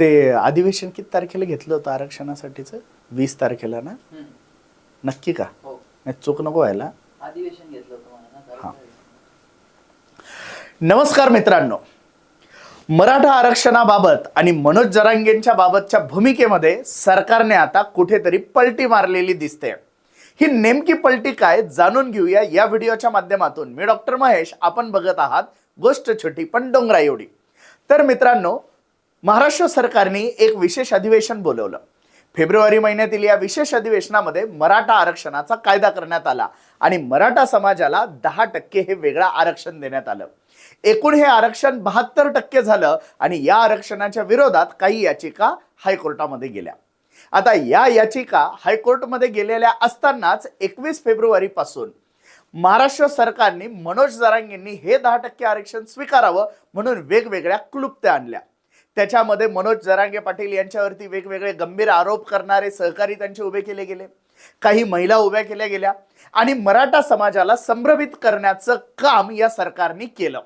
ते अधिवेशन किती तारखेला घेतलं होतं आरक्षणासाठीचं? वीस तारखेला ना. नक्की का? हो. नाही चूक नको व्हायला. अधिवेशन घेतलं होतं मला ना हा. नमस्कार मित्रांनो. मराठा आरक्षणाबाबत आणि मनोज जरांगेंच्या बाबतच्या भूमिकेमध्ये सरकारने आता कुठेतरी पलटी मारलेली दिसते. ही नेमकी पलटी काय जाणून घेऊया या व्हिडिओच्या माध्यमातून. मी डॉक्टर महेश आपण बघत आहात गोष्ट छोटी पण डोंगरा एवढी तर मित्रांनो महाराष्ट्र सरकारने एक विशेष अधिवेशन बोलवलं. फेब्रुवारी महिन्यातील या विशेष अधिवेशनामध्ये मराठा आरक्षणाचा कायदा करण्यात आला आणि मराठा समाजाला दहा टक्के हे वेगळं आरक्षण देण्यात आलं. एकूण हे आरक्षण बहात्तर टक्के झालं आणि या आरक्षणाच्या विरोधात काही याचिका हायकोर्टामध्ये गेल्या. आता या याचिका हायकोर्टमध्ये गेलेल्या असतानाच एकवीस फेब्रुवारी पासून महाराष्ट्र सरकारने मनोज जरांगेंनी हे दहा टक्के आरक्षण स्वीकारावं म्हणून वेगवेगळ्या क्लुप्त्या आणल्या. त्याच्यामध्ये मनोज जरांगे पाटील यांच्यावरती वेगवेगळे गंभीर आरोप करणारे सहकारी त्यांचे उभे केले गेले. काही महिला उभ्या केल्या गेल्या आणि मराठा समाजाला संभ्रमित करण्याचं काम या सरकारने केलं.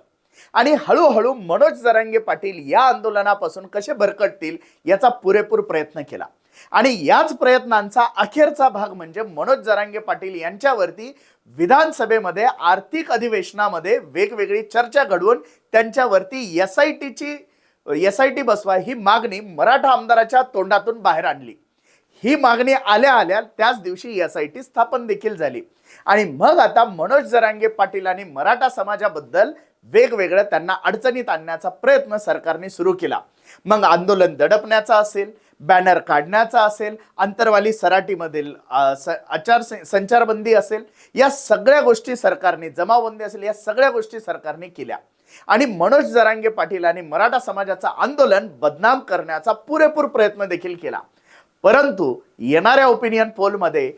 आणि हळूहळू मनोज जरांगे पाटील या आंदोलनापासून कसे भरकटतील याचा पुरेपूर प्रयत्न केला. आणि याच प्रयत्नांचा अखेरचा भाग म्हणजे मनोज जरांगे पाटील यांच्यावरती विधानसभेमध्ये आर्थिक अधिवेशनामध्ये वेगवेगळी चर्चा घडवून त्यांच्यावरती एस आय टीची एस आय टी बसवा ही मागणी मराठा आमदाराच्या तोंडातून बाहेर आणली. ही मागणी आल्या आल्या त्याच दिवशी एस आय टी स्थापन देखील झाली. आणि मग आता मनोज जरांगे पाटील आणि मराठा समाजाबद्दल वेगवेगळं त्यांना अडचणीत आणण्याचा प्रयत्न सरकारने सुरू केला. मग आंदोलन दडपण्याचा असेल बॅनर काढण्याचा असेल अंतरवाली सराटीमधील स- आचार संचारबंदी असेल या सगळ्या गोष्टी सरकारने जमावबंदी असेल या सगळ्या गोष्टी सरकारने केल्या. आणि मनोज जरांगे पाटील आणि मराठा समाजाचं आंदोलन बदनाम करण्याचा पुरेपूर प्रयत्न देखील केला. परंतु येणाऱ्या ओपिनियन पोलमध्ये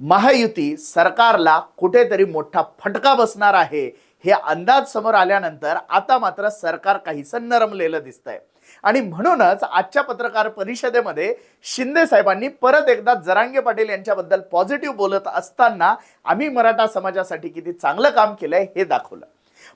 महायुती सरकारला कुठेतरी मोठा फटका बसणार आहे हे अंदाज समोर आल्यानंतर आता मात्र सरकार काहीसं नरमलेलं दिसतंय. आणि म्हणूनच आजच्या पत्रकार परिषदेमध्ये शिंदे साहेबांनी परत एकदा जरांगे पाटील यांच्याबद्दल पॉझिटिव्ह बोलत असताना आम्ही मराठा समाजासाठी किती चांगलं काम केलंय हे दाखवलं.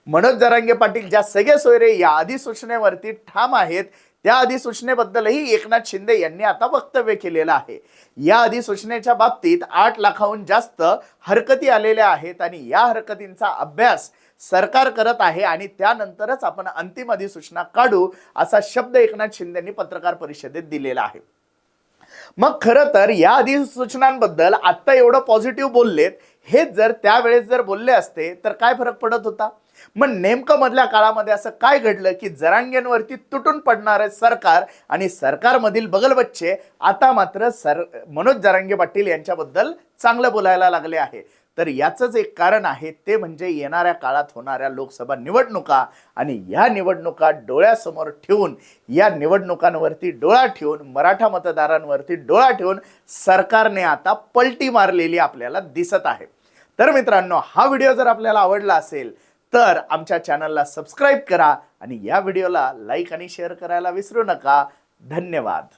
मनोज जरांगे पाटील ज्या सगळे सोयरे या अधिसूचनेवरती ठाम आहेत त्या अधिसूचनेबद्दलही एकनाथ शिंदे यांनी आता वक्तव्य केलेलं आहे. या अधिसूचनेच्या बाबतीत आठ लाखाहून जास्त हरकती आलेल्या आहेत आणि या हरकतींचा अभ्यास सरकार करत आहे आणि त्यानंतरच आपण अंतिम अधिसूचना काढू असा शब्द एकनाथ शिंदेनी पत्रकार परिषदेत दिलेला आहे. मग खरं तर या अधिसूचनांबद्दल आत्ता एवढं पॉझिटिव्ह बोललेत हेच जर त्यावेळेस जर बोलले असते तर काय फरक पडत होता? मग नेमकं मधल्या काळामध्ये असं काय घडलं की जरांगेंवरती तुटून पडणारे सरकार आणि सरकारमधील बगलबच्चे आता मात्र सर मनोज जरांगे पाटील यांच्याबद्दल चांगलं बोलायला लागले आहे. तर याचंच एक कारण आहे ते म्हणजे येणाऱ्या काळात होणाऱ्या लोकसभा निवडणुका आणि या निवडणुका डोळ्यासमोर ठेवून या निवडणुकांवरती डोळा ठेवून मराठा मतदारांवरती डोळा ठेवून सरकारने आता पलटी मारलेली आपल्याला दिसत आहे. तर मित्रांनो हा व्हिडिओ जर आपल्याला आवडला असेल तर आमच्या चॅनलला सबस्क्राईब करा आणि या व्हिडिओला लाईक आणि शेअर करायला विसरू नका. धन्यवाद.